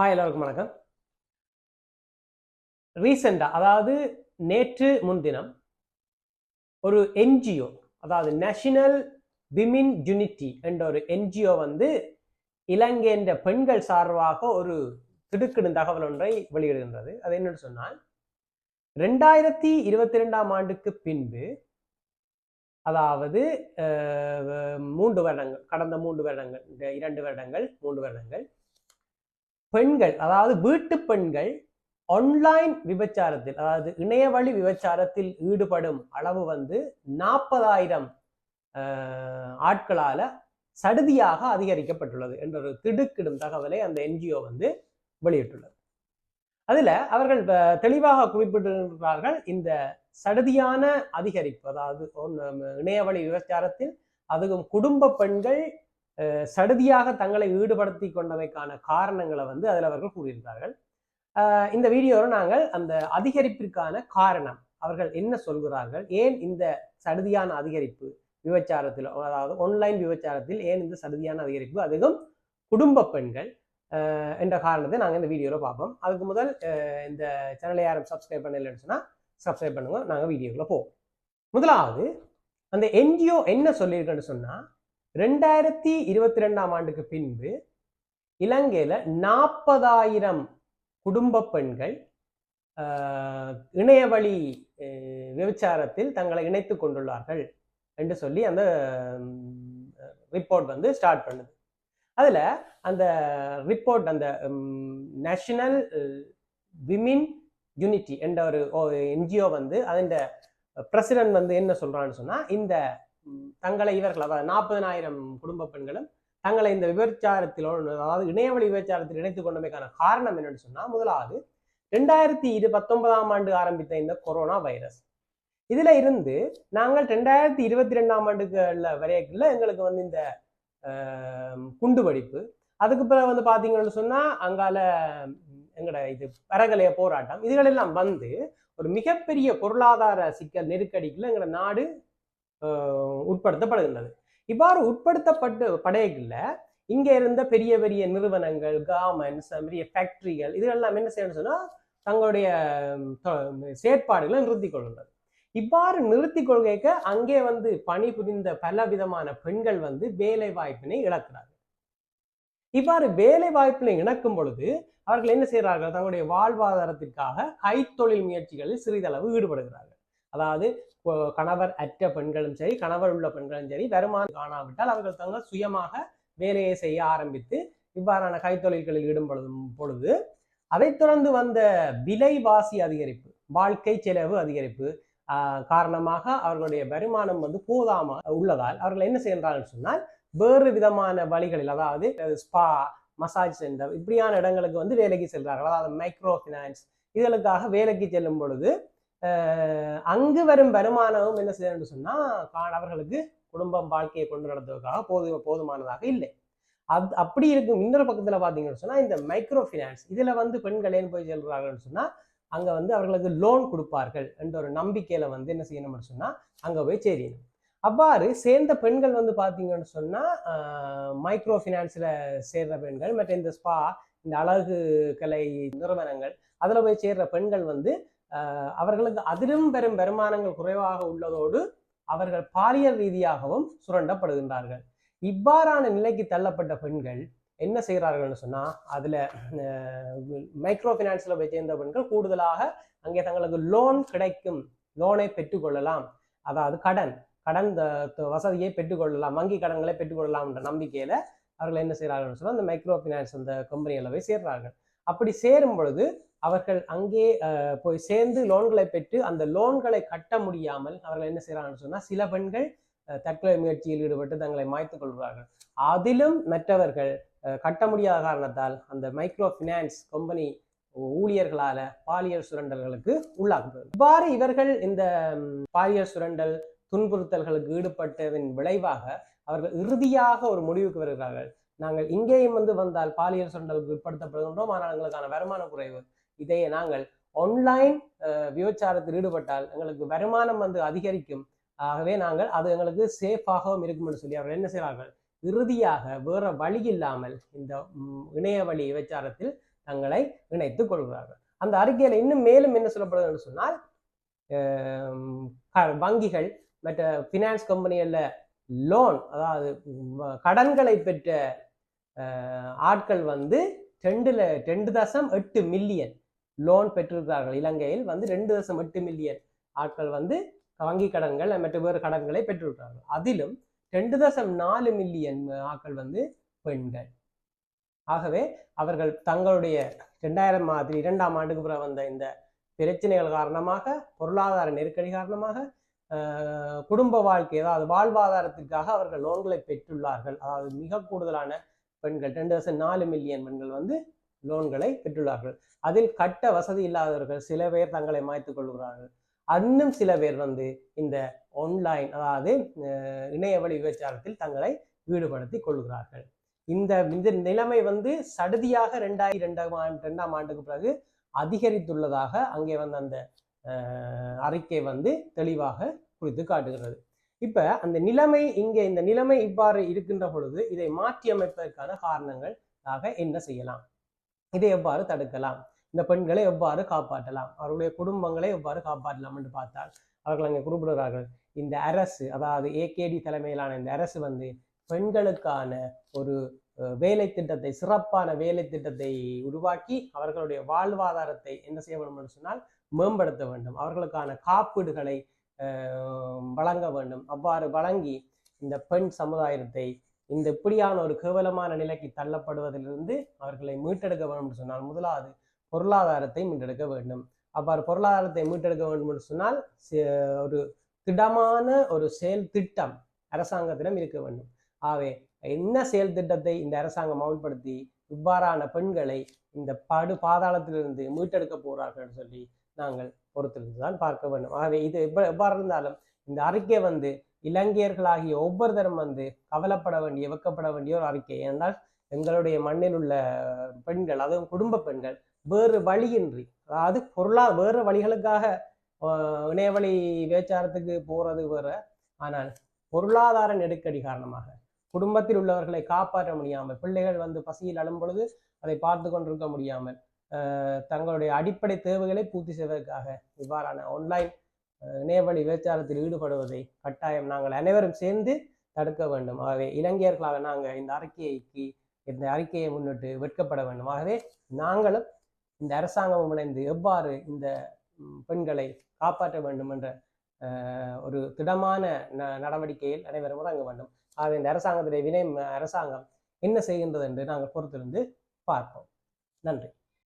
Hi எல்லோருக்கும் வணக்கம். ரீசெண்டாக அதாவது நேற்று முன்தினம் ஒரு என்ஜிஓ அதாவது நேஷனல் விமின் யூனிட்டி என்ற ஒரு என்ஜிஓ வந்து இலங்கை என்ற பெண்கள் சார்பாக ஒரு திடுக்கிடும் தகவல் ஒன்றை வெளியிடுகின்றது. அது என்னன்னு சொன்னால் ரெண்டாயிரத்தி இருபத்தி ரெண்டாம் ஆண்டுக்கு பின்பு அதாவது மூன்று வருடங்கள் கடந்த மூன்று வருடங்கள் இரண்டு வருடங்கள் மூன்று வருடங்கள் பெண்கள் அதாவது வீட்டு பெண்கள் ஆன்லைன் விபச்சாரத்தில் அதாவது இணையவழி விபச்சாரத்தில் ஈடுபடும் அளவு வந்து நாற்பதாயிரம் ஆட்களால சடுதியாக அதிகரிக்கப்பட்டுள்ளது என்ற ஒரு திடுக்கிடும் தகவலை அந்த என்ஜிஓ வந்து வெளியிட்டுள்ளது. அதுல அவர்கள் தெளிவாக குறிப்பிட்டிருக்கிறார்கள் இந்த சடுதியான அதிகரிப்பு அதாவது இணையவழி விபச்சாரத்தில் அதுவும் குடும்ப பெண்கள் சடுதியாக தங்களை ஈடுபடுத்தி கொண்டமைக்கான காரணங்களை வந்து அதில் அவர்கள் கூறியிருந்தார்கள் இந்த வீடியோவில் நாங்கள் அந்த அதிகரிப்பிற்கான காரணம் அவர்கள் என்ன சொல்கிறார்கள் ஏன் இந்த சடுதியான அதிகரிப்பு விபச்சாரத்தில் அதாவது ஆன்லைன் விபச்சாரத்தில் ஏன் இந்த சடுதியான அதிகரிப்பு அதுவும் குடும்ப பெண்கள் என்ற காரணத்தை நாங்கள் இந்த வீடியோவில் பார்ப்போம். அதுக்கு முதல் இந்த சேனலை யாரும் சப்ஸ்கிரைப் பண்ணலன்னு சொன்னால் சப்ஸ்கிரைப் பண்ணுங்க நாங்கள் வீடியோக்குள்ள போவோம். முதலாவது அந்த என்ஜிஓ என்ன சொல்லியிருக்குன்னு சொன்னால் ரெண்டாயிரத்தி இருபத்தி ரெண்டாம் ஆண்டுக்கு பின்பு இலங்கையில நாற்பதாயிரம் குடும்ப பெண்கள் இணையவழி விபச்சாரத்தில் தங்களை இணைத்து கொண்டுள்ளார்கள் என்று சொல்லி அந்த ரிப்போர்ட் வந்து ஸ்டார்ட் பண்ணுது. அதில் அந்த ரிப்போர்ட் அந்த நேஷனல் விமின் யூனிட்டி என்ற ஒரு என்ஜிஓ வந்து அதன் பிரசிடென்ட் வந்து என்ன சொல்கிறான்னு சொன்னால் இந்த தங்களை இவர்கள் அதாவது நாற்பதனாயிரம் குடும்ப பெண்களும் தங்களை இந்த விபச்சாரத்தில் அதாவது இணையவழி விபச்சாரத்தில் இணைத்துக் கொண்டமைக்கான காரணம் என்னன்னு சொன்னா முதலாவது ரெண்டாயிரத்தி இரு பத்தொன்பதாம் ஆண்டு ஆரம்பித்த இந்த கொரோனா வைரஸ். இதுல இருந்து நாங்கள் ரெண்டாயிரத்தி இருபத்தி ரெண்டாம் ஆண்டுகள்ல வரையக்குள்ள எங்களுக்கு வந்து இந்த குண்டு வெடிப்பு. அதுக்கு பிறகு வந்து பாத்தீங்கன்னு சொன்னா அங்கால எங்களோட எங்கட இது பரகலைய போராட்டம் இதுகளெல்லாம் வந்து ஒரு மிகப்பெரிய பொருளாதார சிக்கல் நெருக்கடிக்குள்ள எங்களோட நாடு உட்படுத்தப்படுகின்றது. இவ்வாறு உட்படுத்தப்பட்டு படையக்குள்ள இங்கே இருந்த பெரிய பெரிய நிறுவனங்கள் கார்மெண்ட்ஸ் பெரிய ஃபேக்டரிகள் இதெல்லாம் என்ன செய்யணும்னு சொன்னால் தங்களுடைய செயற்பாடுகளை நிறுத்தி கொள்கின்றது இவ்வாறு நிறுத்தி கொள்கைக்க அங்கே வந்து பணிபுரிந்த பல விதமான பெண்கள் வந்து வேலை வாய்ப்பினை இழக்கிறார்கள். இவ்வாறு வேலை வாய்ப்பினை இழக்கும் பொழுது அவர்கள் என்ன செய்கிறார்கள்? தங்களுடைய வாழ்வாதாரத்திற்காக கைத்தொழில் முயற்சிகளில் சிறிதளவு ஈடுபடுகிறார்கள். அதாவது கணவர் அற்ற பெண்களும் சரி கணவர் உள்ள பெண்களும் சரி வருமானம் காணாவிட்டால் அவர்கள் தங்கள் சுயமாக வேலையை செய்ய ஆரம்பித்து இவ்வாறான கைத்தொழில்களில் ஈடுபடும் பொழுது அதைத் தொடர்ந்து வந்த விலைவாசி அதிகரிப்பு வாழ்க்கை செலவு அதிகரிப்பு காரணமாக அவர்களுடைய வருமானம் வந்து போதாம உள்ளதால் அவர்கள் என்ன செய்கிறார்கள் சொன்னால் வேறு விதமான வழிகளில் அதாவது ஸ்பா மசாஜ் சென்டர் இப்படியான இடங்களுக்கு வந்து வேலைக்கு செல்கிறார்கள். அதாவது மைக்ரோ ஃபினான்ஸ் இதற்காக வேலைக்கு செல்லும் பொழுது அங்கு வரும் வருமானமும் என்ன செய்யணும்னு சொன்னா அவர்களுக்கு குடும்பம் வாழ்க்கையை கொண்டு நடத்துவதற்காக போது போதுமானதாக இல்லை. அது அப்படி இருக்கும் இன்னொரு பக்கத்துல பாத்தீங்கன்னு சொன்னா இந்த மைக்ரோ ஃபினான்ஸ் இதுல வந்து பெண்கள் ஏன் போய் செல்றாங்கன்னு சொன்னா அங்க வந்து அவர்களுக்கு லோன் கொடுப்பார்கள் என்ற ஒரு நம்பிக்கையில வந்து என்ன செய்யணும்னு சொன்னா அங்க போய் சேரணும். அவ்வாறு சேர்ந்த பெண்கள் வந்து பாத்தீங்கன்னு சொன்னா மைக்ரோ ஃபினான்ஸ்ல சேர்ற பெண்கள் மற்ற இந்த ஸ்பா இந்த அழகு கலை நிறுவனங்கள் அதில் போய் சேர்ற பெண்கள் வந்து அவர்களுக்கு அதிலும் பெரும் வருமானங்கள் குறைவாக உள்ளதோடு அவர்கள் பாலியல் ரீதியாகவும் சுரண்டப்படுகின்றார்கள். இவ்வாறான நிலைக்கு தள்ளப்பட்ட பெண்கள் என்ன செய்கிறார்கள்னு சொன்னால் அதில் மைக்ரோ ஃபினான்ஸில் போய் சேர்ந்த பெண்கள் கூடுதலாக அங்கே தங்களுக்கு லோன் கிடைக்கும். லோனை பெற்றுக்கொள்ளலாம். அதாவது கடன் கடன் த- வசதியை பெற்றுக்கொள்ளலாம். வங்கி கடன்களை பெற்றுக்கொள்ளலாம் என்ற அவர்கள் என்ன செய்கிறார்கள் சொன்னால் அந்த மைக்ரோ ஃபினான்ஸ் அந்த கம்பெனியில் போய் சேர்றார்கள். அப்படி சேரும் பொழுது அவர்கள் அங்கே போய் சேர்ந்து லோன்களை பெற்று அந்த லோன்களை கட்ட முடியாமல் அவர்கள் என்ன செய்கிறாங்கன்னு சொன்னால் சில பெண்கள் தற்கொலை முயற்சியில் ஈடுபட்டு தங்களை மாய்த்துக் கொள்கிறார்கள் அதிலும் மற்றவர்கள் கட்ட முடியாத காரணத்தால் அந்த மைக்ரோ ஃபினான்ஸ் கம்பெனி ஊழியர்களால பாலியல் சுரண்டல்களுக்கு உள்ளாக்குகிறது இவ்வாறு இவர்கள் இந்த பாலியல் சுரண்டல் துன்புறுத்தல்களுக்கு ஈடுபட்டதன் விளைவாக அவர்கள் இறுதியாக ஒரு முடிவுக்கு வருகிறார்கள். நாங்கள் இங்கேயும் வந்து வந்தால் பாலியல் சுரண்டலுக்கு உட்படுத்தப்படுகின்றோம். ஆனால் எங்களுக்கான வருமான குறைவு இதையே நாங்கள் ஆன்லைன் விபச்சாரத்தில் ஈடுபட்டால் எங்களுக்கு வருமானம் வந்து அதிகரிக்கும். ஆகவே நாங்கள் அது எங்களுக்கு சேஃபாகவும் இருக்கும் என்று சொல்லி அவர்கள் என்ன செய்வார்கள்? இறுதியாக வேற வழி இல்லாமல் இந்த இணைய வழி விபச்சாரத்தில் தங்களை இணைத்துக் கொள்கிறார்கள். அந்த அறிக்கையில் இன்னும் மேலும் என்ன சொல்லப்படுது என்று சொன்னால் க- வங்கிகள் மற்ற ஃபினான்ஸ் கம்பெனிகளில் லோன் அதாவது கடன்களை பெற்ற ஆட்கள் வந்து ரெண்டுல ரெண்டு தசம் எட்டு மில்லியன் லோன் பெற்றிருக்கிறார்கள். இலங்கையில் வந்து ரெண்டு தசம் எட்டு மில்லியன் ஆட்கள் வந்து வங்கி கடன்கள் மற்ற வேறு கடன்களை பெற்றிருக்கிறார்கள். அதிலும் ரெண்டு தசம் நாலு மில்லியன் ஆட்கள் வந்து பெண்கள். ஆகவே அவர்கள் தங்களுடைய ரெண்டாயிரம் மாதிரி இரண்டாம் ஆண்டுக்கு பிறகு வந்த இந்த பிரச்சனைகள் காரணமாக பொருளாதார நெருக்கடி காரணமாக குடும்ப வாழ்க்கை அதாவது வாழ்வாதாரத்திற்காக அவர்கள் லோன்களை பெற்றுள்ளார்கள். அதாவது மிக கூடுதலான பெண்கள் ரெண்டு வருஷம் நாலு மில்லியன் பெண்கள் வந்து லோன்களை பெற்றுள்ளார்கள். அதில் கட்ட வசதி இல்லாதவர்கள் சில பேர் தங்களை மாய்த்துக் கொள்கிறார்கள். இன்னும் சில பேர் வந்து இந்த ஆன்லைன் அதாவது அஹ், இணைய வழி விபச்சாரத்தில் தங்களை ஈடுபடுத்திக் கொள்கிறார்கள். இந்த இந்த நிலைமை வந்து சடுதியாக ரெண்டாயிரம் ரெண்டாம் ஆண்டு ரெண்டாம் ஆண்டுக்கு பிறகு அதிகரித்துள்ளதாக அங்கே வந்த அந்த அறிக்கை வந்து தெளிவாக குறித்து காட்டுகிறது. இப்ப அந்த நிலைமை இங்கே இந்த நிலைமை இவ்வாறு இருக்கின்ற பொழுது இதை மாற்றி அமைப்பதற்கான காரணங்கள் ஆக என்ன செய்யலாம்? இதை எவ்வாறு தடுக்கலாம்? இந்த பெண்களை எவ்வாறு காப்பாற்றலாம்? அவர்களுடைய குடும்பங்களை எவ்வாறு காப்பாற்றலாம் என்று பார்த்தால் அவர்கள் அங்கே குறிப்பிடுகிறார்கள். இந்த அரசு அதாவது ஏகேடி தலைமையிலான இந்த அரசு வந்து பெண்களுக்கான ஒரு அஹ், வேலை திட்டத்தை சிறப்பான வேலை திட்டத்தை உருவாக்கி அவர்களுடைய வாழ்வாதாரத்தை என்ன செய்ய வேண்டும் என்று சொன்னால் மேம்படுத்த வேண்டும். அவர்களுக்கான காப்பீடுகளை வழங்க வேண்டும். அவ்வாறு வழங்கி இந்த பெண் சமுதாயத்தை இந்த இப்படியான ஒரு கேவலமான நிலைக்கு தள்ளப்படுவதிலிருந்து அவர்களை மீட்டெடுக்க வேண்டும் என்று சொன்னால் முதலாவது பொருளாதாரத்தை மீட்டெடுக்க வேண்டும். அவ்வாறு பொருளாதாரத்தை மீட்டெடுக்க வேண்டும் என்று சொன்னால் ஒரு திடமான ஒரு செயல் திட்டம் அரசாங்கத்திடம் இருக்க வேண்டும். ஆகவே என்ன செயல் திட்டத்தை இந்த அரசாங்கம் அமல்படுத்தி இவ்வாறான பெண்களை இந்த படு பாதாளத்திலிருந்து மீட்டெடுக்க போறார்கள் என்று சொல்லி நாங்கள் பொறுத்திருந்து தான் பார்க்க வேண்டும். ஆகவே இது எப்ப எவ்வாறு இருந்தாலும் இந்த அறிக்கை வந்து இலங்கையர்களாகிய ஒவ்வொருத்தரும் வந்து கவலைப்பட வேண்டிய வெக்கப்பட வேண்டிய ஒரு அறிக்கை. ஏனென்றால் எங்களுடைய மண்ணில் உள்ள பெண்கள் அதுவும் குடும்ப பெண்கள் வேறு வழியின்றி அதாவது பொருளா வேறு வழிகளுக்காக இணையவழி விபச்சாரத்துக்கு போறது வேற. ஆனால் பொருளாதார நெருக்கடி காரணமாக குடும்பத்தில் உள்ளவர்களை காப்பாற்ற முடியாமல் பிள்ளைகள் வந்து பசியில் அழும் பொழுது அதை பார்த்து கொண்டிருக்க முடியாமல் தங்களுடைய அடிப்படை தேவைகளை பூர்த்தி செய்வதற்காக இவ்வாறான ஆன்லைன் இணையவழி விபச்சாரத்தில் ஈடுபடுவதை கட்டாயம் நாங்கள் அனைவரும் சேர்ந்து தடுக்க வேண்டும். ஆகவே இலங்கையர்களாக நாங்கள் இந்த அறிக்கைக்கு இந்த அறிக்கையை முன்னிட்டு வெட்கப்பட வேண்டும். ஆகவே நாங்களும் இந்த அரசாங்கம் இணைந்து எவ்வாறு இந்த பெண்களை காப்பாற்ற வேண்டும் என்ற ஒரு திடமான ந- நடவடிக்கையில் அனைவரும் இறங்க வேண்டும். ஆகவே இந்த அரசாங்கத்துடைய வினை அரசாங்கம் என்ன செய்கின்றது என்று நாங்கள் பொறுத்திருந்து பார்ப்போம். நன்றி.